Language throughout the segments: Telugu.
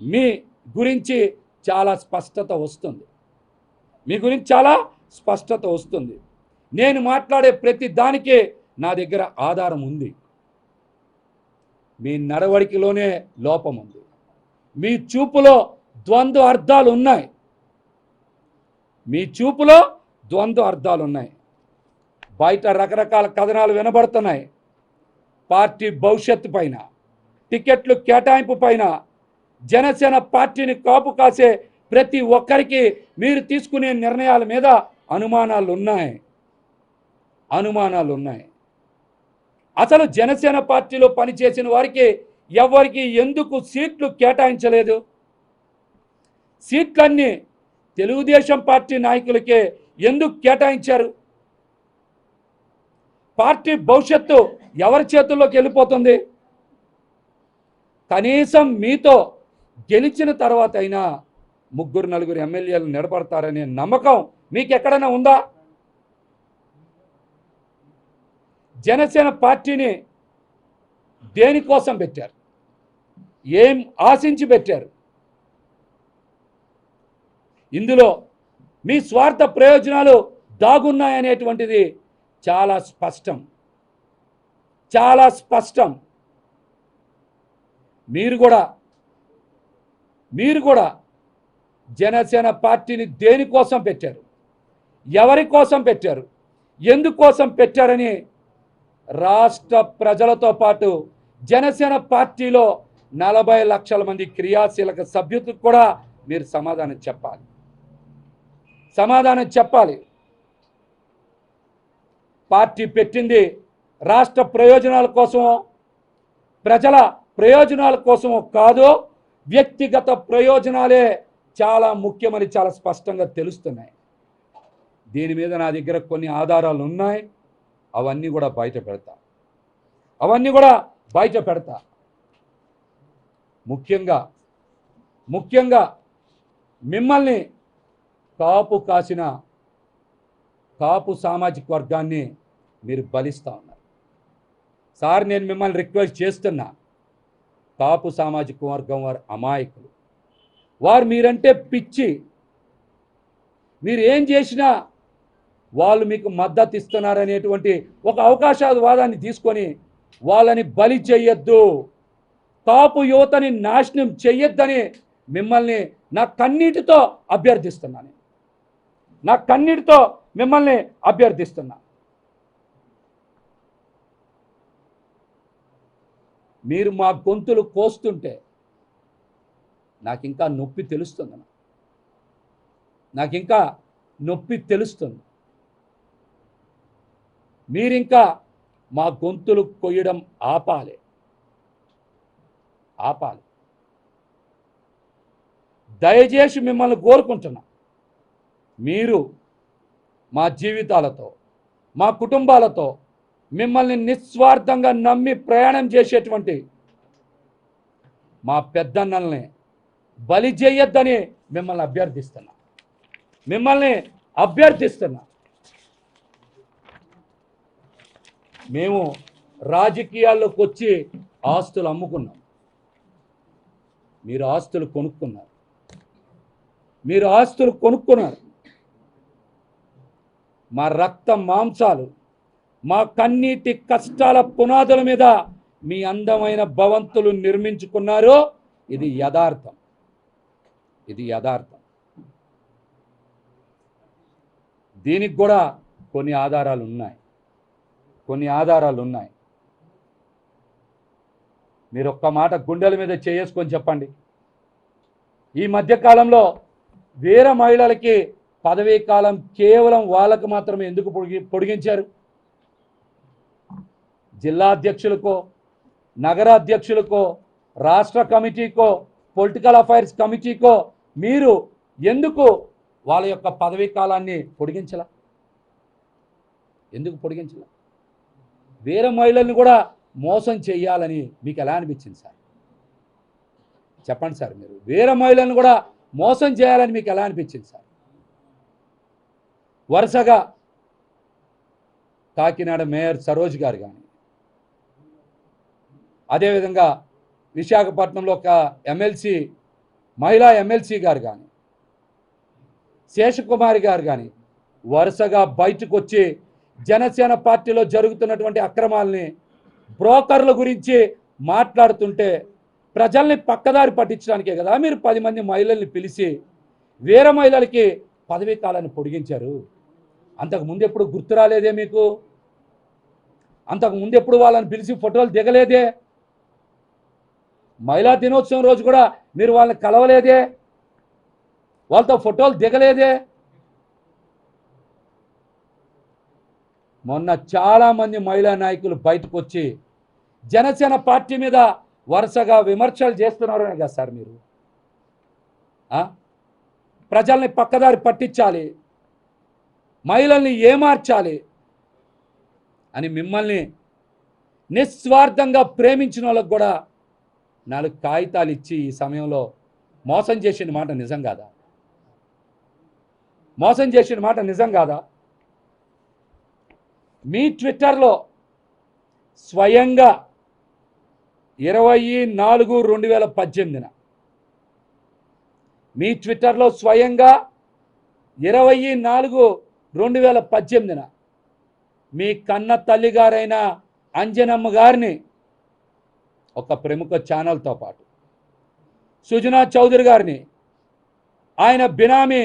మీ గురించి చాలా స్పష్టత వస్తుంది. మీ గురించి చాలా స్పష్టత వస్తుంది. నేను మాట్లాడే ప్రతి దానికే నా దగ్గర ఆధారం ఉంది. మీ నడవడికలోనే లోపం ఉంది. మీ చూపులో ద్వంద్వ అర్థాలు ఉన్నాయి. మీ చూపులో ద్వంద్వ అర్థాలు ఉన్నాయి. బయట రకరకాల కథనాలు వినబడుతున్నాయి. పార్టీ భవిష్యత్తు పైన టికెట్లు కేటాయింపు పైన జనసేన పార్టీని కాపు కాసే ప్రతి ఒక్కరికి మీరు తీసుకునే నిర్ణయాల మీద అనుమానాలు ఉన్నాయి. అనుమానాలు ఉన్నాయి. అసలు జనసేన పార్టీలో పనిచేసిన వారికి ఎవరికి ఎందుకు సీట్లు కేటాయించలేదు? సీట్లన్నీ తెలుగుదేశం పార్టీ నాయకులకే ఎందుకు కేటాయించారు? పార్టీ భవిష్యత్తు ఎవరి చేతుల్లోకి వెళ్ళిపోతుంది? కనీసం మీతో గెలిచిన తర్వాత అయినా ముగ్గురు నలుగురు ఎమ్మెల్యేలు నిలబడతారనే నమ్మకం మీకు ఎక్కడైనా ఉందా? జనసేన పార్టీని దేనికోసం పెట్టారు? ఏం ఆశించి పెట్టారు? ఇందులో మీ స్వార్థ ప్రయోజనాలు దాగున్నాయనేటువంటిది చాలా స్పష్టం. చాలా స్పష్టం. మీరు కూడా మీరు కూడా జనసేన పార్టీని దేనికోసం పెట్టారు? ఎవరి కోసం పెట్టారు? ఎందుకోసం పెట్టారని రాష్ట్ర ప్రజలతో పాటు జనసేన పార్టీలో నలభై లక్షల మంది క్రియాశీలక సభ్యులకు కూడా మీరు సమాధానం చెప్పాలి. సమాధానం చెప్పాలి. పార్టీ పెట్టింది రాష్ట్ర ప్రయోజనాల కోసమో ప్రజల ప్రయోజనాల కోసమో కాదు వ్యక్తిగత ప్రయోజనాలే చాలా ముఖ్యమని చాలా స్పష్టంగా తెలుస్తున్నాయి. దీని మీద నా దగ్గర కొన్ని ఆధారాలు ఉన్నాయి. అవన్నీ కూడా బయట పెడతా. అవన్నీ కూడా బయట పెడతా. ముఖ్యంగా ముఖ్యంగా మిమ్మల్ని కాపు కాసిన కాపు సామాజిక వర్గాన్ని మీరు బలిస్తూ ఉన్నారు. సార్ నేను మిమ్మల్ని రిక్వెస్ట్ చేస్తున్నా. కాపు సామాజిక వర్గం వారు అమాయకులు. వారు మీరంటే పిచ్చి. మీరు ఏం చేసినా వాళ్ళు మీకు మద్దతు ఇస్తున్నారనేటువంటి ఒక అవకాశవాదాన్ని తీసుకొని వాళ్ళని బలి చేయొద్దు. కాపు యువతని నాశనం చెయ్యొద్దని మిమ్మల్ని నా కన్నీటితో అభ్యర్థిస్తున్నాను నా కన్నీటితో మిమ్మల్ని అభ్యర్థిస్తున్నాను మీరు మా గొంతులు కోస్తుంటే నాకు ఇంకా నొప్పి తెలుస్తుంది నాకు ఇంకా నొప్పి తెలుస్తుంది. మీరింకా మా గొంతులు కొయ్యడం ఆపాలి. ఆపాలి. దయచేసి మిమ్మల్ని కోరుకుంటున్నా. మీరు మా జీవితాలతో మా కుటుంబాలతో మిమ్మల్ని నిస్వార్థంగా నమ్మి ప్రయాణం చేసేటువంటి మా పెద్దన్నల్ని బలి చేయొద్దని మిమ్మల్ని అభ్యర్థిస్తున్నా. మిమ్మల్ని అభ్యర్థిస్తున్నా. మేము రాజకీయాల్లోకి వచ్చి ఆస్తులు అమ్ముకున్నాం. మీరు ఆస్తులు కొనుక్కున్నారు. మీరు ఆస్తులు కొనుక్కున్నారు. మా రక్త మాంసాలు మా కన్నీటి కష్టాల పునాదుల మీద మీ అందమైన భవంతులు నిర్మించుకున్నారు ఇది యథార్థం. ఇది యథార్థం. దీనికి కూడా కొన్ని ఆధారాలు ఉన్నాయి. కొన్ని ఆధారాలు ఉన్నాయి. మీరు ఒక్క మాట గుండెల మీద చేసుకొని చెప్పండి. ఈ మధ్యకాలంలో వేరే మహిళలకి పదవీ కాలం కేవలం వాళ్ళకు మాత్రమే ఎందుకు పొడిగి పొడిగించారు? జిల్లా అధ్యక్షులకో నగరాధ్యక్షులకో రాష్ట్ర కమిటీకో పొలిటికల్ అఫైర్స్ కమిటీకో మీరు ఎందుకు వాళ్ళ యొక్క పదవీ కాలాన్ని పొడిగించలా? ఎందుకు పొడిగించలా? వేరే మహిళల్ని కూడా మోసం చేయాలని మీకు ఎలా అనిపించింది సార్? చెప్పండి సార్ మీరు. వేరే మహిళలను కూడా మోసం చేయాలని మీకు ఎలా అనిపించింది సార్? వరుసగా కాకినాడ మేయర్ సరోజ్ గారు కానీ అదేవిధంగా విశాఖపట్నంలో ఒక ఎమ్మెల్సీ మహిళా ఎమ్మెల్సీ గారు కానీ శేషకుమారి గారు కానీ వరుసగా బయటకు వచ్చి జనసేన పార్టీలో జరుగుతున్నటువంటి అక్రమాలని బ్రోకర్ల గురించి మాట్లాడుతుంటే ప్రజల్ని పక్కదారి పట్టించడానికే కదా మీరు పది మంది మహిళల్ని పిలిచి వేరే మహిళలకి పదవీ కాలాన్ని పొడిగించారు. అంతకు ముందు ఎప్పుడు గుర్తు రాలేదే మీకు? అంతకు ముందు ఎప్పుడు వాళ్ళని పిలిచి ఫోటోలు దిగలేదే? మహిళా దినోత్సవం రోజు కూడా మీరు వాళ్ళని కలవలేదే? వాళ్ళతో ఫోటోలు దిగలేదే? మొన్న చాలామంది మహిళా నాయకులు బయటకు వచ్చి జనసేన పార్టీ మీద వరుసగా విమర్శలు చేస్తున్నారు కదా సార్ మీరు? ప్రజల్ని పక్కదారి పట్టించాలి. మహిళల్ని ఏమార్చాలి? అని మిమ్మల్ని నిస్వార్థంగా ప్రేమించిన వాళ్ళకు కూడా నాలుగు కాగితాలు ఇచ్చి ఈ సమయంలో మోసం చేసిన మాట నిజం కాదా? మోసం చేసిన మాట నిజం కాదా? మీ ట్విట్టర్లో స్వయంగా ఇరవై నాలుగు రెండు వేల పద్దెనిమిదిన మీ ట్విట్టర్లో స్వయంగా ఇరవై నాలుగు రెండు వేల పద్దెనిమిదిన మీ కన్న తల్లిగారైన అంజనమ్మ గారిని ఒక ప్రముఖ ఛానల్తో పాటు. సుజనా చౌదరి గారిని ఆయన బినామీ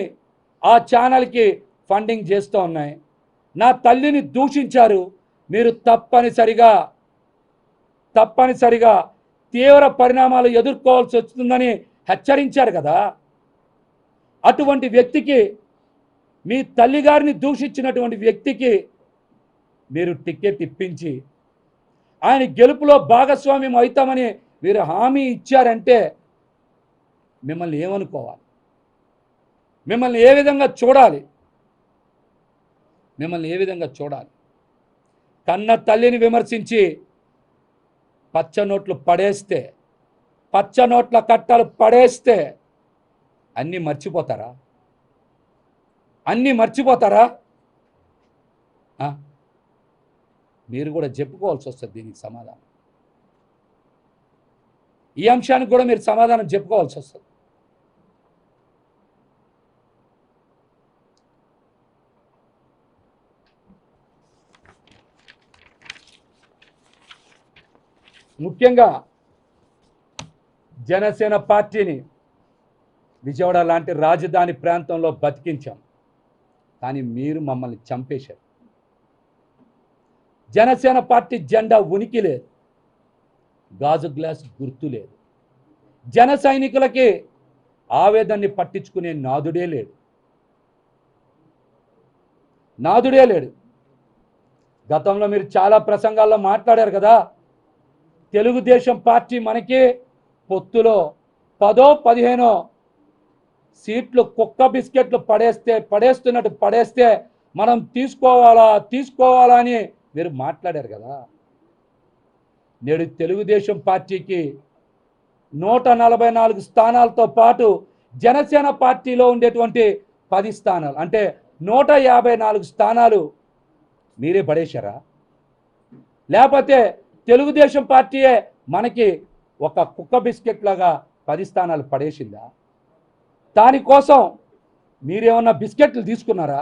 ఆ ఛానల్కి ఫండింగ్ చేస్తూ ఉన్నాయి. నా తల్లిని దూషించారు. మీరు తప్పనిసరిగా తప్పనిసరిగా తీవ్ర పరిణామాలు ఎదుర్కోవాల్సి వస్తుందని హెచ్చరించారు కదా. అటువంటి వ్యక్తికి మీ తల్లిగారిని దూషించినటువంటి వ్యక్తికి మీరు టికెట్ ఇప్పించి ఆయన గెలుపులో భాగస్వామ్యం అవుతామని మీరు హామీ ఇచ్చారంటే మిమ్మల్ని ఏమనుకోవాలి? మిమ్మల్ని ఏ విధంగా చూడాలి? మిమ్మల్ని ఏ విధంగా చూడాలి? కన్న తల్లిని విమర్శించి పచ్చ నోట్లు పడేస్తే పచ్చ నోట్ల కట్టలు పడేస్తే అన్నీ మర్చిపోతారా? అన్నీ మర్చిపోతారా? మీరు కూడా చెప్పుకోవాల్సి వస్తుంది దీనికి సమాధానం. ఈ అంశానికి కూడా మీరు సమాధానం చెప్పుకోవాల్సి వస్తుంది. ముఖ్యంగా జనసేన పార్టీని విజయవాడ లాంటి రాజధాని ప్రాంతంలో బతికించాం. కానీ మీరు మమ్మల్ని చంపేశారు. జనసేన పార్టీ జెండా ఉనికి లేదు. గాజు గ్లాస్ గుర్తు లేదు. జన సైనికులకి ఆవేదాన్ని పట్టించుకునే నాదుడే లేడు. నాదుడే లేడు. గతంలో మీరు చాలా ప్రసంగాల్లో మాట్లాడారు కదా తెలుగుదేశం పార్టీ మనకి పొత్తులో పదో పదిహేనో సీట్లు కుక్క బిస్కెట్లు పడేస్తే పడేస్తున్నట్టు పడేస్తే మనం తీసుకోవాలా తీసుకోవాలా అని మీరు మాట్లాడారు కదా. నేడు తెలుగుదేశం పార్టీకి నూట నలభై నాలుగు స్థానాలతో పాటు జనసేన పార్టీలో ఉండేటువంటి పది స్థానాలు. అంటే నూట యాభై నాలుగు స్థానాలు మీరే పడేశారా? లేకపోతే తెలుగుదేశం పార్టీయే మనకి ఒక కుక్క బిస్కెట్ లాగా పది స్థానాలు పడేసిందా? దానికోసం మీరేమన్నా బిస్కెట్లు తీసుకున్నారా?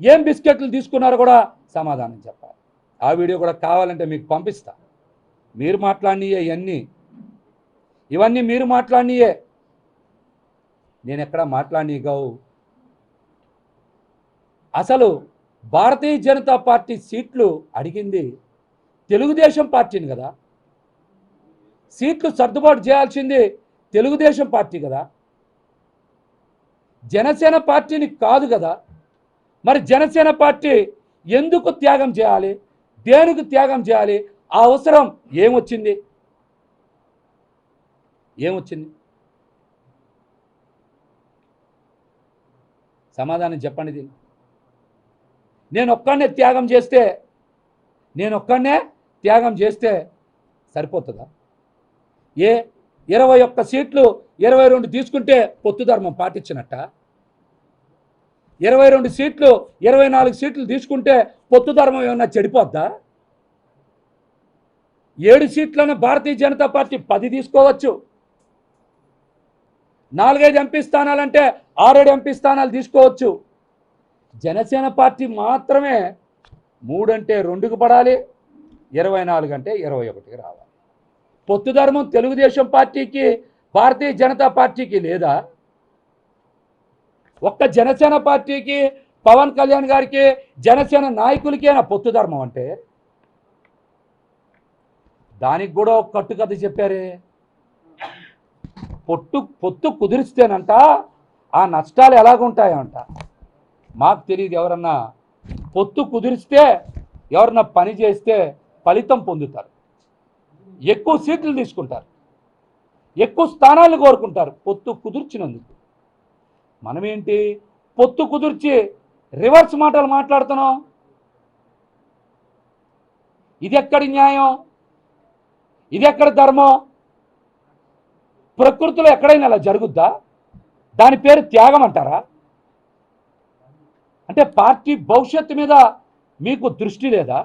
ఏం బిస్కెట్లు తీసుకున్నారో కూడా సమాధానం చెప్పాలి. ఆ వీడియో కూడా కావాలంటే మీకు పంపిస్తా. మీరు మాట్లాడినయే ఇవన్నీ. ఇవన్నీ మీరు మాట్లాడినయే. నేను ఎక్కడ మాట్లాడి కావు అసలు భారతీయ జనతా పార్టీ సీట్లు అడిగింది తెలుగుదేశం పార్టీని కదా? సీట్లు సర్దుబాటు చేయాల్సింది తెలుగుదేశం పార్టీ కదా? జనసేన పార్టీని కాదు కదా? మరి జనసేన పార్టీ ఎందుకు త్యాగం చేయాలి? దేనికి త్యాగం చేయాలి? ఆ అవసరం ఏమొచ్చింది? ఏమొచ్చింది? సమాధానం చెప్పండి దీన్ని. నేను ఒక్కడనే త్యాగం చేస్తే నేను ఒక్కడనే త్యాగం చేస్తే సరిపోతుందా? ఏ ఇరవై ఒక్క సీట్లు ఇరవై రెండు తీసుకుంటే పొత్తు ధర్మం పాటించినట్ట? ఇరవై రెండు సీట్లు ఇరవై నాలుగు సీట్లు తీసుకుంటే పొత్తు ధర్మం ఏమన్నా చెడిపోద్దా? ఏడు సీట్లను భారతీయ జనతా పార్టీ పది తీసుకోవచ్చు. నాలుగైదు ఎంపీ స్థానాలంటే ఆరేడు ఎంపీ స్థానాలు తీసుకోవచ్చు. జనసేన పార్టీ మాత్రమే మూడంటే రెండుకు పడాలి ఇరవై నాలుగు అంటే ఇరవై ఒకటికి రావాలి. పొత్తు ధర్మం తెలుగుదేశం పార్టీకి భారతీయ జనతా పార్టీకి లేదా? ఒక్క జనసేన పార్టీకి పవన్ కళ్యాణ్ గారికి జనసేన నాయకులకేనా పొత్తు ధర్మం అంటే? దానికి కూడా ఒక కట్టుకథ చెప్పారే. పొట్టు పొత్తు కుదిరిస్తేనంట ఆ నష్టాలు ఎలాగుంటాయంట? మాకు తెలియదు ఎవరన్నా. పొత్తు కుదిరిస్తే ఎవరన్నా పని చేస్తే ఫలితం పొందుతారు. ఎక్కువ సీట్లు తీసుకుంటారు. ఎక్కువ స్థానాలు కోరుకుంటారు. పొత్తు కుదిర్చినందుకు. మనమేంటి పొత్తు కుదిర్చి రివర్స్ మాటలు మాట్లాడుతున్నాం? ఇది ఎక్కడి న్యాయం? ఇది ఎక్కడ ధర్మం? ప్రకృతిలో ఎక్కడైనా అలా జరుగుద్దా? దాని పేరు త్యాగం అంటారా? అంటే పార్టీ భవిష్యత్తు మీద మీకు దృష్టి లేదా?